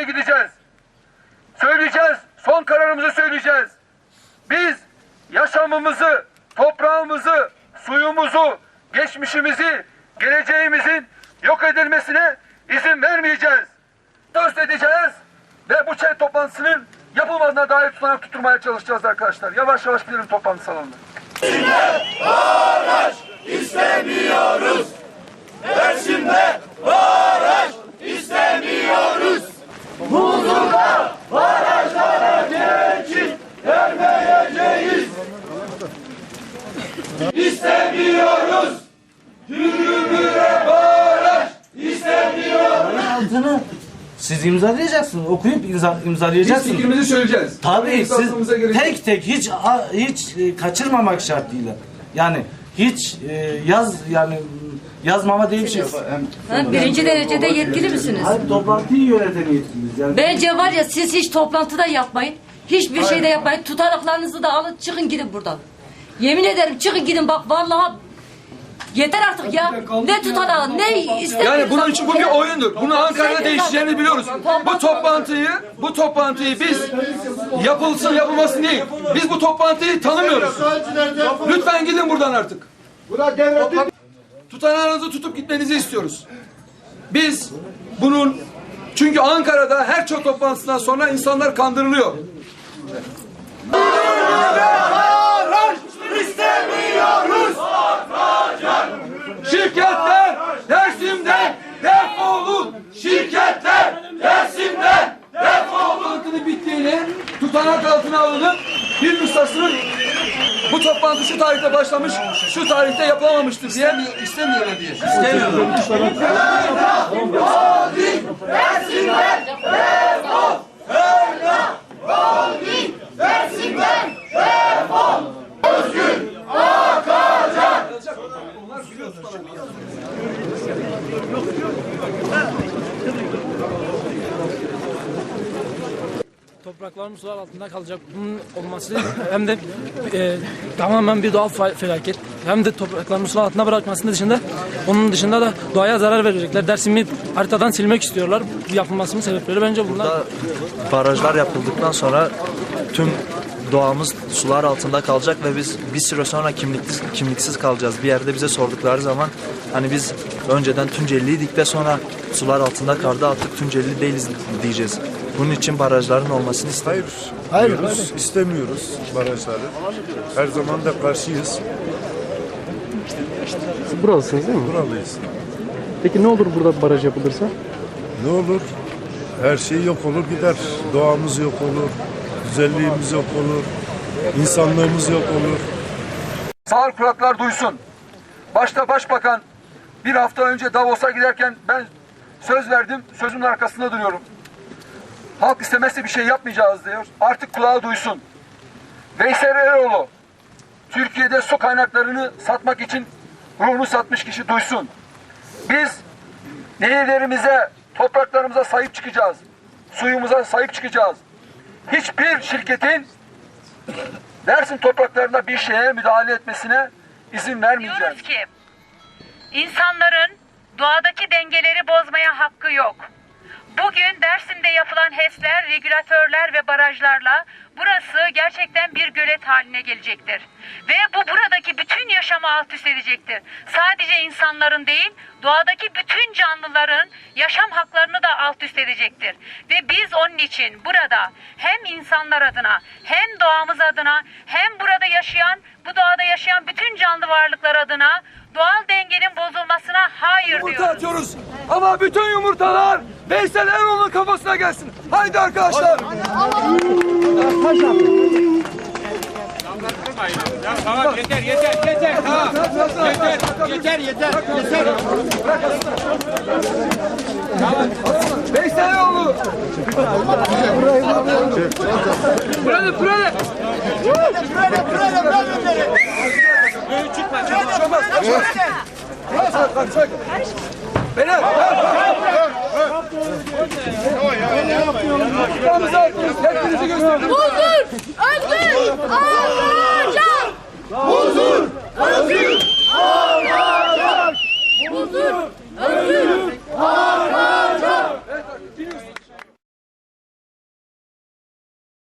mahkemeye gideceğiz. Söyleyeceğiz. Son kararımızı söyleyeceğiz. Biz yaşamımızı, toprağımızı, suyumuzu, geçmişimizi, geleceğimizin yok edilmesine izin vermeyeceğiz. Söz edeceğiz ve bu çay toplantısının yapılmadığına dair tutanak tutturmaya çalışacağız arkadaşlar. Yavaş yavaş gidelim toplantı salonuna. Altını siz imzalayacaksınız. Okuyup imza, Biz imzalayacaksınız. fikrimizi söyleyeceğiz. Tabii siz tek tek hiç a- hiç e, kaçırmamak şartıyla. Yani hiç e, yaz yani yazmama diye bir şey. yok. Ha, birinci derecede yetkili misiniz? Hayır toplantıyı yöneten yetkiliyiz. Yani Bence var ya siz hiç toplantıda yapmayın. Hiçbir şeyde yapmayın. Tutanaklarınızı da alın çıkın gidin buradan. Yemin ederim çıkın gidin bak vallahi yeter artık ya. Ne tutanağı ne istemiyorsan. Yani bunun için bu bir oyundur. Bunu Ankara'da değişeceğini biliyoruz. Bu toplantıyı, bu toplantıyı biz yapılsın yapılmasın değil. Biz bu toplantıyı tanımıyoruz. Lütfen gidin buradan artık. Tutanağınızı tutup gitmenizi istiyoruz. Biz bunun çünkü Ankara'da her çok toplantısından sonra insanlar kandırılıyor. Toplantı şu tarihte başlamış, şu tarihte yapılamamıştır diye. İstemiyorlar diye. İstemiyorlar. Topraklarımız sular altında kalacak. Bunun olması hem de e, tamamen bir doğal fe- felaket. Hem de topraklarımız sular altında bırakmasının dışında onun dışında da doğaya zarar verecekler. Dersimi haritadan silmek istiyorlar. Yapılmasının sebepleri bence bunlar. Burada barajlar yapıldıktan sonra tüm doğamız sular altında kalacak ve biz bir süre sonra kimliksiz, kimliksiz kalacağız. Bir yerde bize sordukları zaman hani biz önceden Tunceliliydik de sonra sular altında kaldı artık Tunceli değiliz diyeceğiz. Bunun için barajların olmasını istiyoruz. Hayır, diyoruz, istemiyoruz barajları. Her zaman da karşıyız. Siz buralısınız değil mi? Buralıyız. Peki ne olur burada baraj yapılırsa? Ne olur? Her şey yok olur gider. Doğamız yok olur. Güzelliğimiz yok olur. insanlığımız yok olur. Sağır kulaklar duysun. Başta başbakan bir hafta önce Davos'a giderken ben söz verdim, sözümün arkasında duruyorum. Halk istemezse bir şey yapmayacağız diyor. Artık kulağı duysun. Veysel Eroğlu, Türkiye'de su kaynaklarını satmak için ruhunu satmış kişi duysun. Biz nehirlerimize, topraklarımıza sahip çıkacağız. Suyumuza sahip çıkacağız. Hiçbir şirketin Dersin topraklarında bir şeye müdahale etmesine izin vermeyeceğiz. Diyoruz ki insanların doğadaki dengeleri bozmaya hakkı yok. Bugün Dersim'de yapılan HES'ler, regülatörler ve barajlarla burası gerçekten bir gölet haline gelecektir. Ve bu buradaki bütün yaşamı alt üst edecektir. Sadece insanların değil, doğadaki bütün canlıların yaşam haklarını da alt üst edecektir. Ve biz onun için burada hem insanlar adına hem doğamız adına hem burada yaşayan, bu doğada yaşayan bütün canlı varlıklar adına doğal dengenin bozulmasına hayır Yumurta diyoruz. atıyoruz ama bütün yumurtalar Veysel Erol'un kafasına gelsin. Haydi arkadaşlar. Tamam yeter yeter yeter tamam. Yeter yeter yeter yeter. Veysel Eroğlu. Burada burada. Beyler. Yumurtamızı attınız. Hepinizi gösterdim. Huzur, özgür, Azerbaycan. Huzur, özgür,